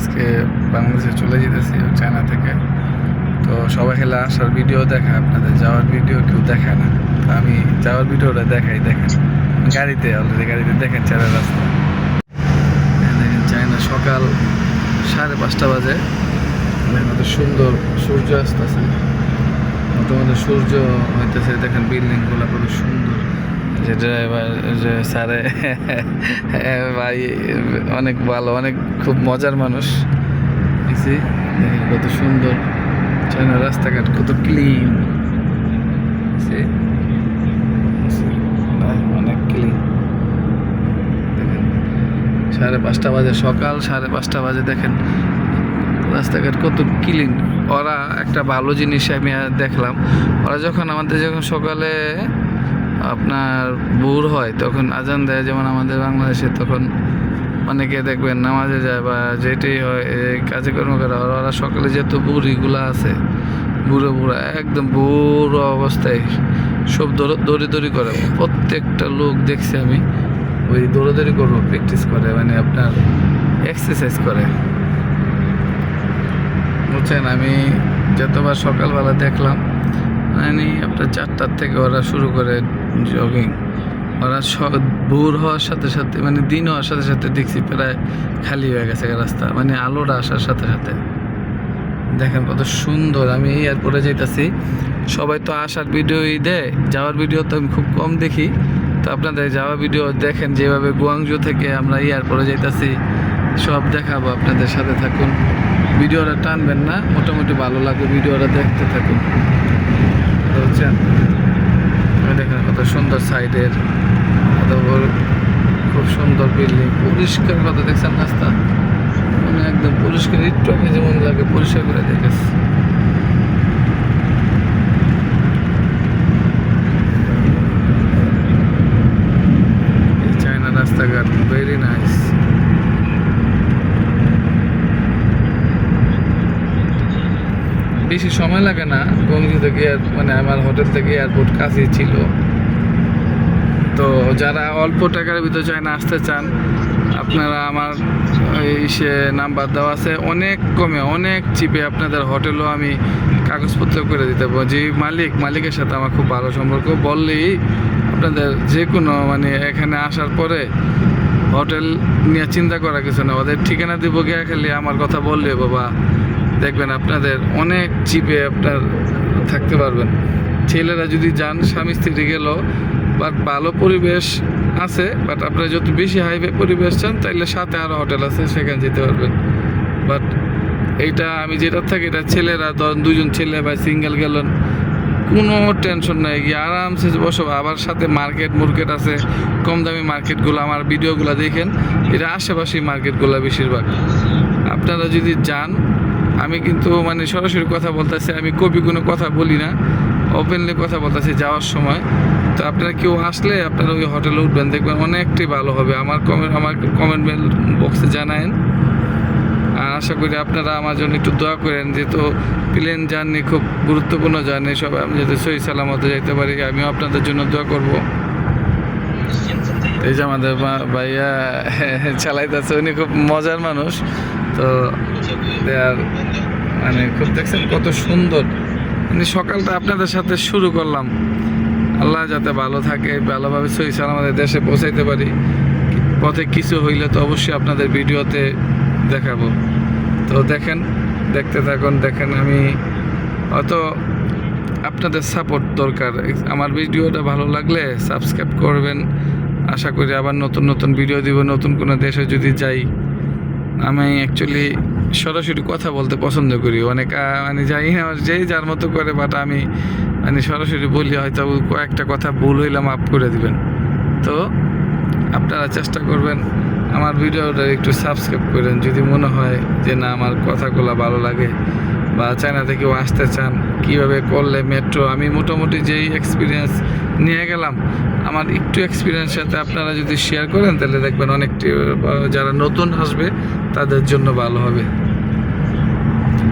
আজকে বাংলাদেশে চলে যেতেছি চায়না থেকে। তো সবাই খেলে আসার ভিডিও দেখায় আপনাদের যাওয়ার ভিডিও কেউ দেখায় না। তো আমি যাওয়ার ভিডিওটা দেখাই, দেখেন। গাড়িতে অলরেডি গাড়িতে দেখেন চারা রাস্তা। দেখেন চায়না সকাল সাড়ে পাঁচটা বাজে। কত সুন্দর সূর্য আসতেছে। মোটামুটি সূর্য হইতেছে, দেখেন বিল্ডিংগুলো কত সুন্দর। যে ড্রাইভার স্যারে ভাই, অনেক ভালো, অনেক খুব মজার মানুষ। দেখছি কত সুন্দর চায়না রাস্তাঘাট, কত ক্লিন অনেক ক্লিন সাড়ে পাঁচটা বাজে সকাল, সাড়ে পাঁচটা বাজে দেখেন, রাস্তাঘাট কত ক্লিন ওরা একটা ভালো জিনিস আমি দেখলাম, ওরা যখন আমাদের যখন সকালে আপনার ভোর হয়, তখন আজান দেয়, যেমন আমাদের বাংলাদেশে তখন অনেকে দেখবেন নামাজে যায় বা যেটাই হয় কাজে কর্ম করে ওরা সকালে যত বুড়িগুলো আছে, বুড়ো বুড়ো, একদম বুড়ো অবস্থায় সব দৌড়- দৌড়ি করে। প্রত্যেকটা লোক দেখছি আমি, ওই দৌড়াদৌড়ি করব প্র্যাকটিস করে মানে আপনার এক্সারসাইজ করে। বুঝছেন? আমি যতবার সকালবেলা দেখলাম মানে আপনার চারটার থেকে ওরা শুরু করে জগিং ওরা ভোর হওয়ার সাথে সাথে মানে দিন হওয়ার সাথে সাথে দেখছি প্রায় খালি হয়ে গেছে রাস্তা মানে আলোটা আসার সাথে সাথে। দেখেন কত সুন্দর, আমি এই এয়ারপোর্টে যাইতাছি। সবাই তো আসার ভিডিওই দেয়, যাওয়ার ভিডিও তো আমি খুব কম দেখি। তো আপনাদের যাওয়ার ভিডিও দেখেন, যেভাবে গুয়াংজু থেকে আমরা এয়ারপোর্টে যাইতাছি, সব দেখাবো আপনাদের সাথে থাকুন। ভিডিওটা টানবেন না, মোটামুটি ভালো লাগবে ভিডিওটা দেখতে থাকুন। কত সুন্দর সাইডের, কত খুব সুন্দর বিল্ডিং, পরিষ্কার কত দেখছেন রাস্তা? মানে একদম পরিষ্কার, একটু আগে যেমন লাগে পরিষ্কার করে দেখেছি। রাস্তাঘাট ভেরি নাইস বেশি সময় লাগে না গঙ্গি থেকে মানে আমার হোটেল থেকে এয়ারপোর্ট কাছেই ছিল। তো যারা অল্প টাকার ভিতরে চায়না আসতে চান, আপনারা আমার এই সে নাম্বার দেওয়া আছে। অনেক কমে, অনেক চিপে আপনাদের হোটেলও আমি কাগজপত্র করে দিতে পারব। যে মালিক, মালিকের সাথে আমার খুব ভালো সম্পর্ক। বললেই আপনাদের যে কোনো মানে এখানে আসার পরে হোটেল নিয়ে চিন্তা করা কিছু না ওদের ঠিকানা দিব গিয়ে খালি আমার কথা বললে বাবা দেখবেন আপনাদের অনেক চিপে আপনার থাকতে পারবেন। ছেলেরা যদি যান, স্বামী স্ত্রী গেল বাট ভালো পরিবেশ আছে, বাট আপনারা যত বেশি হাইওয়ে পরিবেশ চান, তাইলে সাথে আরও হোটেল আছে, সেখানে যেতে পারবেন। বাট এইটা আমি যেটা থাকি, এটা ছেলেরা, ধরেন দুজন ছেলে বা সিঙ্গেল গেলেন, কোনো টেনশন নাই, গিয়ে আরামসে বসো, আবার সাথে মার্কেট মুর্কেট আছে, কম দামি মার্কেটগুলো আমার ভিডিওগুলো দেখেন এটা আশেপাশে মার্কেটগুলো বেশিরভাগ। আপনারা যদি যান, আমি কিন্তু মানে সরাসরি কথা বলতেছি, আমি কবি কোনো কথা বলি না ওপেনলি কথা বলতেছি যাওয়ার সময়। তো আপনারা কেউ আসলে আপনারা ওই হোটেলে উঠবেন, দেখবেন অনেকটাই ভালো হবে। আমার কমেন্ট আমার কমেন্ট বক্সে জানায়েন। আর আশা করি আপনারা আমার জন্য একটু দোয়া করেন, যেহেতু প্লেন জার্নি খুব গুরুত্বপূর্ণ জার্নি, সবাই আমি যাতে সহি সালামতে যাইতে পারি, আমিও আপনাদের জন্য দোয়া করব। এই যে আমাদের ভাইয়া চালাইতেছে, উনি খুব মজার মানুষ। তো are মানে খুব দেখছেন কত সুন্দর। মানে সকালটা আপনাদের সাথে শুরু করলাম। আল্লাহ যাতে ভালো থাকে, ভালোভাবে সহি আমাদের দেশে পৌঁছাইতে পারি। পথে কিছু হইলে তো অবশ্যই আপনাদের ভিডিওতে দেখাবো। তো দেখেন, দেখতে থাকুন, দেখেন আমি হয়তো আপনাদের সাপোর্ট দরকার। আমার ভিডিওটা ভালো লাগলে সাবস্ক্রাইব করবেন। আশা করি আবার নতুন নতুন ভিডিও দিব, নতুন কোনো দেশে যদি যাই। আমি অ্যাকচুয়ালি সরাসরি কথা বলতে পছন্দ করি। অনেক মানে যাই না, যেই যার মতো করে বাট আমি মানে সরাসরি বলি, হয়তো কয়েকটা কথা ভুল হইলাম আপ করে দিবেন। তো আপনারা চেষ্টা করবেন আমার ভিডিওটা একটু সাবস্ক্রাইব করেন, যদি মনে হয় যে না, আমার কথাগুলো ভালো লাগে বা চায়না থেকেও আসতে চান, কীভাবে করলে মেট্রো আমি মোটামুটি যেই এক্সপিরিয়েন্স নিয়ে গেলাম, আমার একটু এক্সপিরিয়েন্স সাথে আপনারা যদি শেয়ার করেন, তাহলে দেখবেন অনেকটি, যারা নতুন আসবে, তাদের জন্য ভালো হবে।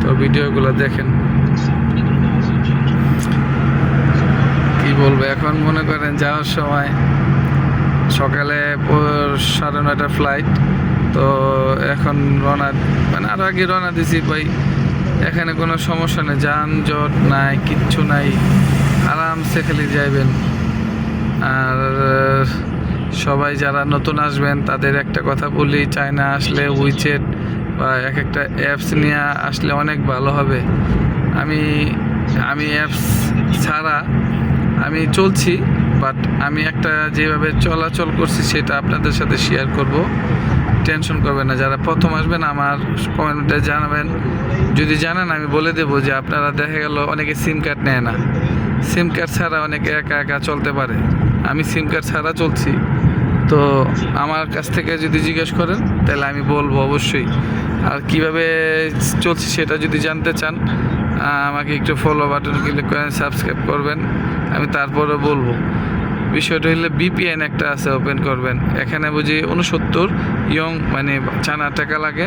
তো ভিডিওগুলো দেখেন কি বলব, এখন মনে করেন যাওয়ার সময় সকালে সাড়ে নয়টা ফ্লাইট তো এখন রওনা মানে আরও আগে রওনা দিছি ভাই। এখানে কোনো সমস্যা নেই, যানজট নাই, কিচ্ছু নাই, আরামসে খালি যাইবেন। আর, সবাই যারা নতুন আসবেন, তাদের একটা কথা বলি, চায়না আসলে উইচেট বা এক একটা অ্যাপস নিয়ে আসলে অনেক ভালো হবে। আমি আমি অ্যাপস ছাড়া আমি চলছি বাট আমি একটা যেভাবে চলাচল করছি সেটা আপনাদের সাথে শেয়ার করব। টেনশন করবেন না, যারা প্রথম আসবেন আমার কমেন্টে জানাবেন। যদি জানান, আমি বলে দেবো যে আপনারা দেখা গেল অনেকে সিম কার্ড নেয় না। সিম কার্ড ছাড়া অনেকে একা একা চলতে পারে। আমি সিম কার্ড ছাড়া চলছি। তো আমার কাছ থেকে যদি জিজ্ঞেস করেন, তাহলে আমি বলব অবশ্যই। আর কীভাবে চলছি সেটা যদি জানতে চান আমাকে একটু ফলো বাটন ক্লিক করেন সাবস্ক্রাইব করবেন। আমি তারপরে বলব বিষয়টা হলে বিপিএন একটা আছে ওপেন করবেন। এখানে বুঝি উনসত্তর ইয়ং মানে চানা টাকা লাগে।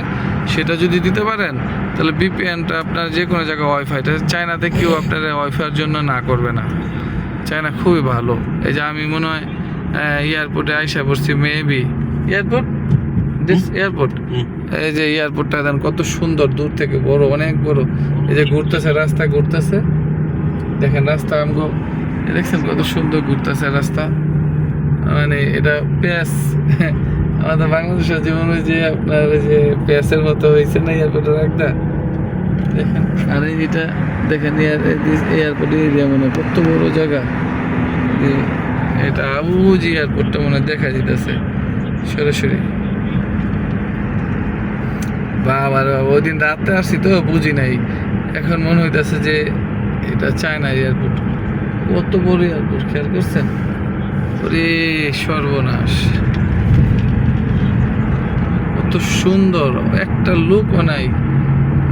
সেটা যদি দিতে পারেন তাহলে বিপিএনটা আপনার যে কোনো জায়গায় ওয়াইফাইটা চায়নাতে কেউ আপনার ওয়াইফাইয়ের জন্য না করবে না। চায়না খুবই ভালো। এই যে আমি মনে হয় এয়ারপোর্টে আইসা পড়ছি মেবি এয়ারপোর্ট দিস এয়ারপোর্ট এই যে এয়ারপোর্টটা দেন, কত সুন্দর, দূর থেকে বড়, অনেক বড়। এই যে ঘুরতেছে, রাস্তা ঘুরতেছে। দেখেন রাস্তা আমগো দেখছেন কত সুন্দর ঘুরতেছে রাস্তা। মানে এটা পেঁয়াজ আমাদের বাংলাদেশের জীবন ওই যে আপনার ওই যে পেঁয়াজের মতো হয়েছে না এয়ারপোর্টের একটা। দেখেন, আর এই দেখেন এয়ারপোর্ট এরিয়া মানে কত বড় জায়গা। এটা আবুজি এয়ারপোর্টটা মনে দেখা যেতেছে সরাসরি। বাবা বাবা, ওই দিন রাতে আসছি তো বুঝি নাই। এখন মনে হইতেছে যে এটা চায়না এয়ারপোর্ট কত বড় এয়ারপোর্ট খেয়াল করছেন? ওরে সর্বনাশ। কত সুন্দর একটা লোকও নাই।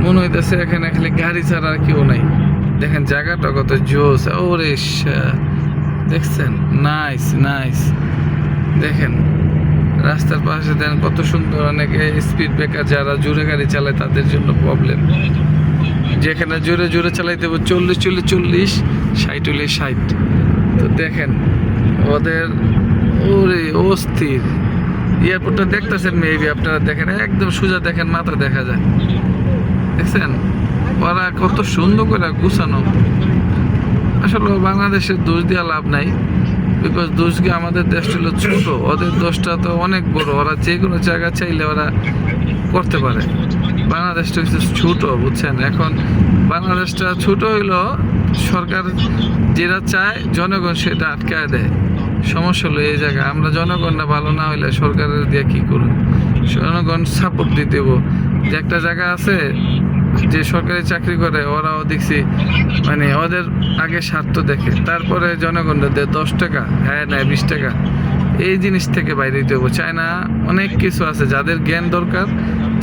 মনে হইতেছে এখানে খালি গাড়ি ছাড়া আর কেউ নাই। দেখেন জায়গাটা কত জোস ওরে দেখছেন? নাইস নাইস দেখেন রাস্তার পাশে দেন, কত সুন্দর অনেকে স্পিড ব্রেকার যারা জোরে গাড়ি চালায় তাদের জন্য প্রবলেম যেখানে জোরে জোরে চালাইতে হবে, চল্লিশ চল্লিশ চল্লিশ, ষাট হলে ষাট। তো দেখেন, ওদের ওরে অস্থির। এয়ারপোর্টটা দেখতেছেন মেবি আপনারা দেখেন, একদম সোজা দেখেন, মাথা দেখা যায়। দেখছেন? ওরা কত সুন্দর করে গুছানো। আসলে বাংলাদেশের দোষ দেওয়া লাভ নাই। বিকজ দোষকে আমাদের দেশটা হলো ছোট, ওদের দোষটা তো অনেক বড়। ওরা যে কোনো জায়গা চাইলে ওরা করতে পারে। বাংলাদেশটা হচ্ছে ছোট, বুঝছেন? এখন বাংলাদেশটা ছোট হইল, সরকার যেটা চায়, জনগণ সেটা আটকায় দেয়। সমস্যা হলো এই জায়গায়। আমরা জনগণটা ভালো না হইলে সরকারের দিয়ে কী করুন? জনগণ সাপোর্ট দিতে যে একটা জায়গা আছে যে সরকারি চাকরি করে, ওরাও দেখছি মানে ওদের আগে স্বার্থ দেখে। তারপরে জনগণরা দেয় দশ টাকা হ্যাঁ নেয় বিশ টাকা। এই জিনিস থেকে বাইরে দিতে হবে চায়না অনেক কিছু আছে, যাদের জ্ঞান দরকার,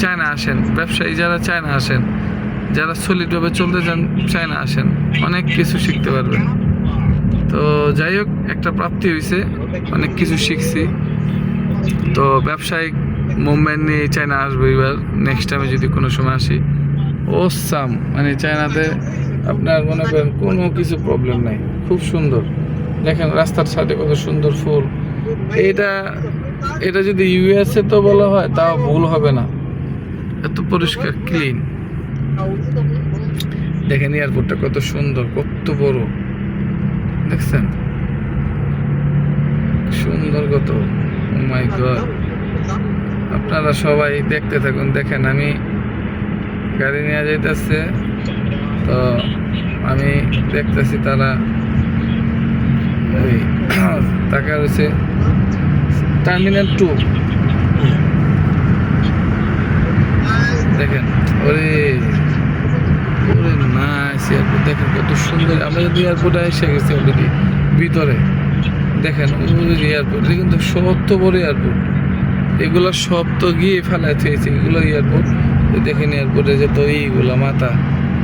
চায়না আসেন। ব্যবসায়ী যারা চায়না আসেন, যারা সলিডভাবে চলতে চান, চায়না আসেন। অনেক কিছু শিখতে পারবেন। তো যাই হোক, একটা প্রাপ্তি হয়েছে অনেক কিছু শিখছি। তো ব্যবসায়িক মুভমেন্ট নিয়ে চায়না আসব এবার নেক্সট টাইমে যদি কোনো সময় আসি। ওসাম মানে চায়নাতে আপনার মনে করেন কোনো কিছু প্রবলেম নাই। খুব সুন্দর। দেখেন রাস্তার সাইডে কত সুন্দর ফুল। এটা এটা যদি ইউএসএ তো বলা হয়, তাও ভুল হবে না। এত পরিষ্কার ক্লিন দেখেন এয়ারপোর্টটা কত সুন্দর, কত বড়। দেখছেন? সুন্দর কত। মাই গড আপনারা সবাই দেখতে থাকুন। দেখেন আমি গাড়ি নিয়ে যাইতেছে। তো আমি দেখতেছি তারা ওই টাকা রয়েছে টার্মিনাল টু দেখেন, ওরে ওরে নাইস এয়ারপোর্ট দেখেন কত সুন্দর। আমরা যদি এয়ারপোর্টে এসে গেছি অলরেডি ভিতরে। দেখেন এয়ারপোর্ট এটা কিন্তু সত্য বড় এয়ারপোর্ট এগুলো সব তো গিয়ে ফেলা থেয়েছে এগুলো এয়ারপোর্ট দেখেন এয়ারপোর্টে যে তো এইগুলো মাথা।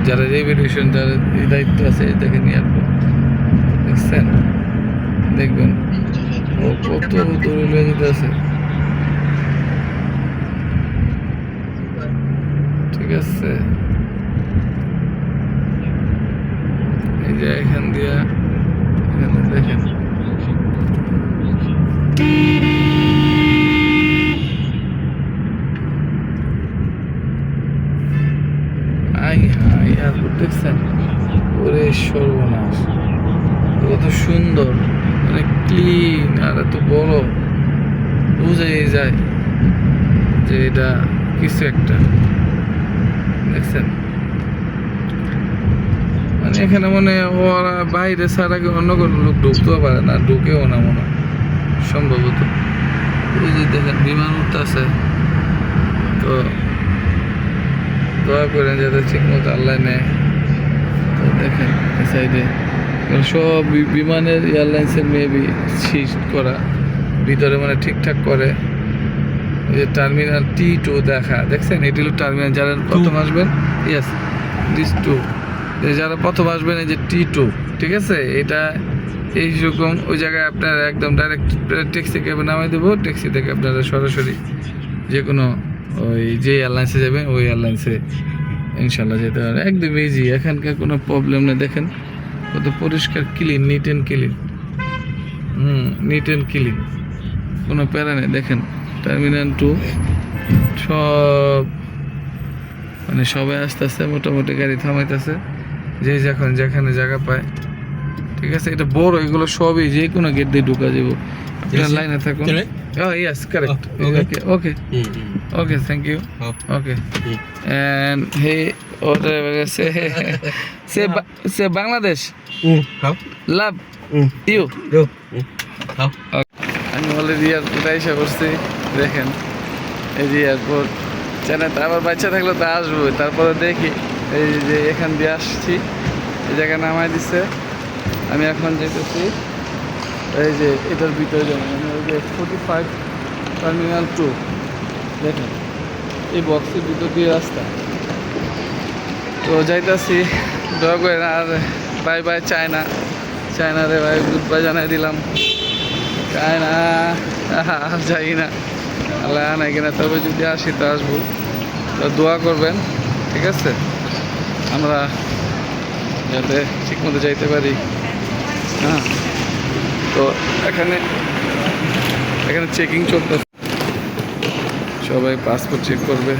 যারা রেভলিউশন যারা এই দায়িত্ব আছে দেখেন এয়ারপোর্ট দেখছেন? দেখবেন। ও কত দূরে লেগে যেতে আছে। ঠিক আছে। এই যে এখান দিয়া, এখানে দেখেন। দেখছেন? ওরে সর্বনাশ। কত সুন্দর মানে ক্লিন আর এত বড়। বুঝাই যায় যে এটা কিছু একটা। দেখছেন? মানে এখানে মনে ওরা বাইরে ছাড়া কি অন্য কোনো লোক ঢুকতেও পারে না, ঢুকেও না মনে সম্ভবত। ওই যে দেখেন, বিমান উঠতেছে। তো দয়া করেন যাতে ঠিক মতো আল্লাহ নেয়। দেখেন এই সাইডে সব বিমানের এয়ারলাইন্সের মেবি শিফট করা ভিতরে মানে ঠিকঠাক করে। যে টার্মিনাল টি টু দেখা দেখছেন? এটি হলো টার্মিনাল যারা প্রথম আসবেন ইয়েস দিস টু যারা প্রথম আসবেন এই যে টি টু ঠিক আছে? এটা এইরকম ওই জায়গায় আপনার একদম ডাইরেক্ট ট্যাক্সি ক্যাবে নামাই দেবো ট্যাক্সি থেকে আপনারা সরাসরি যে কোনো ওই যে এয়ারলাইন্সে যাবেন ওই এয়ারলাইন্সে ইনশাল্লাহ যেতে পারে। একদম ইজি এখানকার কোনো প্রবলেম নেই। দেখেন, কত পরিষ্কার clean neat and clean hmm neat and clean কোনো প্যারা নেই। দেখেন টার্মিনাল টু সব মানে সবাই আস্তে আস্তে মোটামুটি গাড়ি থামাইতেছে। যে যখন যেখানে জায়গা পায়। ঠিক আছে এটা বড় এগুলো সবই যে কোনো গেট দিয়ে ঢুকা যাব লাইনে থাকুন Can I? Oh, yes, correct. Oh, okay. okay, okay, Mm-hmm. okay, thank you. Oh. Okay. Mm. And he order say say Ba- say Bangladesh Mm. How? love Mm. you. Go. Mm. How? আমি already এয়ারপোর্টে এসে বসছি দেখেন এই যে airport চেন্নাইতে আবার বাচ্চা থাকলে তো আসব তারপরে দেখি এই যে এখান দিয়ে আসছি এই জায়গায় নামাই দিচ্ছে আমি এখন যেতেছি। এই যে, এটার ভিতরে যাব মানে ওই যে ফোর্টি ফাইভ টার্মিনাল টু দেখেন, এই বক্সের ভিতর দিয়ে রাস্তা। তো যাইতাছি দয়া করে আর বাই বাই চায়না চায়না রে ভাই গুড বাই জানাই দিলাম। চায়না আর যাই না। আল্লাহ নাই কিনা, তবে যদি আসি তো আসব। তো দোয়া করবেন, ঠিক আছে? আমরা যাতে ঠিকমতো যাইতে পারি। হ্যাঁ তো এখানে এখানে চেকিং চলতেছে। সবাই পাসপোর্ট চেক করবে,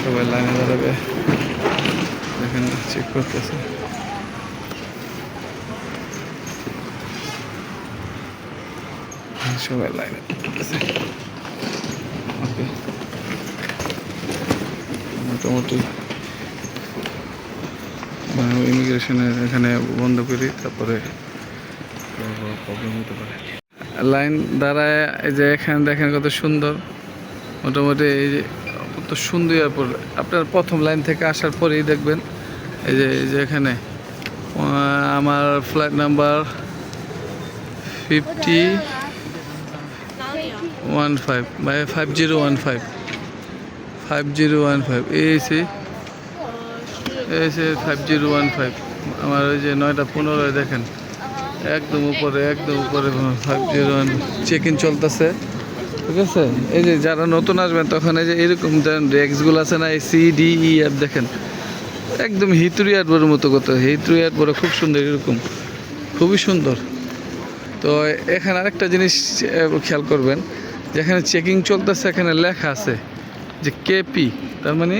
সবাই লাইনে দাঁড়াবে, এখানে চেক করতেছে। সবাই লাইনে মোটামুটি ইমিগ্রেশনের এখানে বন্ধ করি, তারপরে প্রবলেম হতে পারে। লাইন দাঁড়ায়, এই যে এখানে দেখেন কত সুন্দর। মোটামুটি এই যে কত সুন্দর এয়ারপোর্ট আপনার প্রথম লাইন থেকে আসার পরেই দেখবেন, এই যে এই যে এখানে। আমার flight number fifty one five by five zero one five five zero one five AC এসে ফাইভ জিরো ওয়ান ফাইভ আমার ওই যে নয়টা পনেরো দেখেন। একদম উপরে একদম উপরে five zero one check in চলতেছে। ঠিক আছে? এই যে যারা নতুন আসবেন, তখন এই যে এরকম ডেস্কগুলো আছে না, এই সি ডি ই অ্যাপ দেখেন। একদম হিতুরি এয়ারপোর্টের মতো কত, হিতুরি এয়ারপোর্টে খুব সুন্দর এরকম। খুবই সুন্দর। তো এখানে আরেকটা জিনিস খেয়াল করবেন, যেখানে চেকিং চলতেছে, এখানে লেখা আছে যে কেপি তার মানে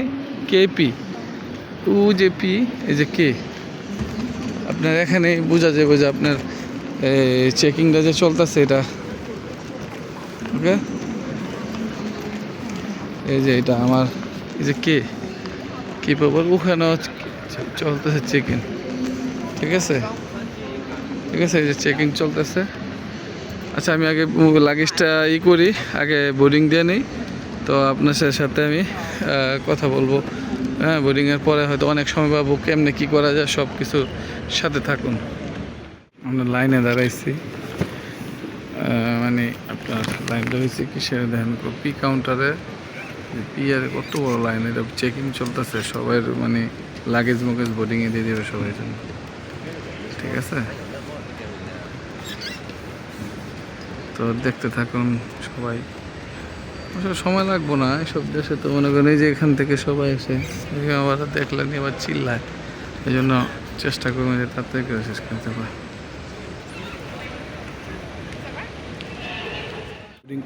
কেপি উ যে পি, এই যে কে? আপনার এখানে বোঝা যাবে যে আপনার চেকিংটা যে চলতেছে এটা। ওকে? এই যে এটা আমার, এই যে কে? কি পাবো? ওখানেও চলতেছে চেকিং। ঠিক আছে? ঠিক আছে, এই যে চেকিং চলতেছে। আচ্ছা আমি আগে লাগেজটা ই করি, আগে বোর্ডিং দিয়ে নিই। তো আপনার সাথে আমি কথা বলব। হ্যাঁ বোর্ডিংয়ের পরে হয়তো অনেক সময় পাবো কেমনে কী করা যায় সব কিছু সাথে থাকুন। আমরা লাইনে দাঁড়াইছি। মানে আপনার লাইনটা হয়েছে কিসের দেখেন পি কাউন্টারে পি আর কত বড় লাইন এটা চেকিং চলতেছে সবাই মানে লাগেজ মগেজ বোর্ডিংয়ে দিয়ে দেবে সবাই জন্য। ঠিক আছে? তো দেখতে থাকুন সবাই। সময় লাগবো না সব দেশে তো মনে করেন যে এখান থেকে সবাই এসে আবার দেখলেন আবার চিল্লায়। এই জন্য চেষ্টা করবেন যে তার থেকে শেষ করতে পারে।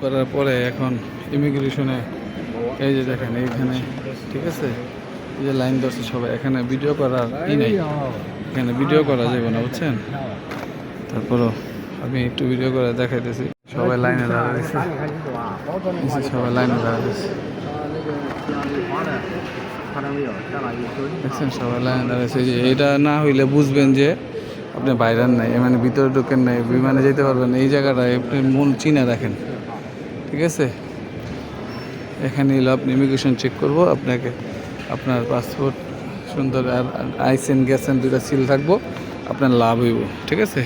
করার পরে এখন ইমিগ্রেশনে এই যে দেখেন এইখানে, ঠিক আছে? এই যে লাইন ধরছে সবাই, এখানে ভিডিও করার ই নেই। এখানে ভিডিও করা যাবে না, বুঝছেন? তারপরও আমি একটু ভিডিও করে দেখাইতেছি। সবাই লাইনে দাঁড়াইছে সবাই লাইনে দাঁড়াইছে দেখছেন, সবাই লাইনে দাঁড়াইছে যে এটা না হইলে বুঝবেন যে আপনি বাইরের নাই মানে ভিতরে ঢোকেন নাই, বিমানে যেতে পারবেন এই জায়গাটায় আপনি মন চিনে রাখেন, ঠিক আছে? এখানে এলো, আপনি ইমিগ্রেশন চেক করব, আপনাকে আপনার পাসপোর্ট সুন্দর আর আইসেন গেছেন দুটা সিল থাকব, আপনার লাভ হইব, ঠিক আছে?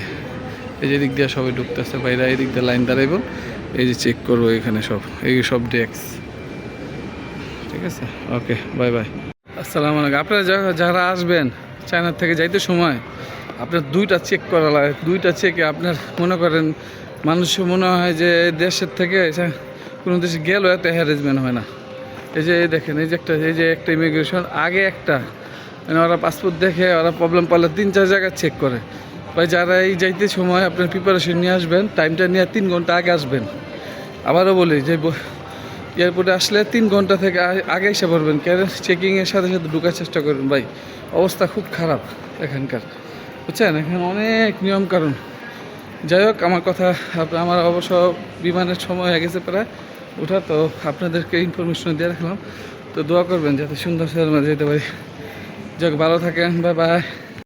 এই যে দিক দিয়ে সবাই ঢুকতেছে বাইরে এই দিক দিয়ে লাইন দাঁড়াইব। এই যে চেক করব এখানে সব। এই সব ডেক্স ঠিক আছে? ওকে বাই বাই আসসালামু আলাইকুম। আপনারা যারা আসবেন চায়নার থেকে যাইতে সময়, আপনার দুইটা চেক করা লাগে। দুইটা চেকে আপনার মনে করেন, মানুষ মনে হয় যে দেশের থেকে কোনো দেশে গেলেও একটা হ্যারেজমেন্ট হয় না। এই যে দেখেন, এই যে একটা এই যে একটা ইমিগ্রেশন আগে একটা। মানে ওরা পাসপোর্ট দেখে, ওরা প্রবলেম পারলে তিন, চার জায়গায় চেক করে। বা যারা এই যাইতে সময় আপনার প্রিপারেশন নিয়ে আসবেন টাইমটা নিয়ে তিন ঘণ্টা আগে আসবেন। আবারও বলি যে, ব- এয়ারপোর্টে আসলে তিন ঘণ্টা থেকে আগে এসে পড়বেন। কেন চেকিংয়ের সাথে সাথে ঢোকার চেষ্টা করবেন। ভাই, অবস্থা খুব খারাপ এখানকার। বুঝছেন? এখানে অনেক নিয়ম কারণ যাই হোক, আমার কথা আমার অবশ্য বিমানের সময় হয়ে গেছে প্রায় ওঠা তো আপনাদেরকে ইনফরমেশন দিয়ে রাখলাম। তো দোয়া করবেন যাতে সুন্দর সেরমা যেতে পারি। যাক, ভালো থাকেন বাই বাই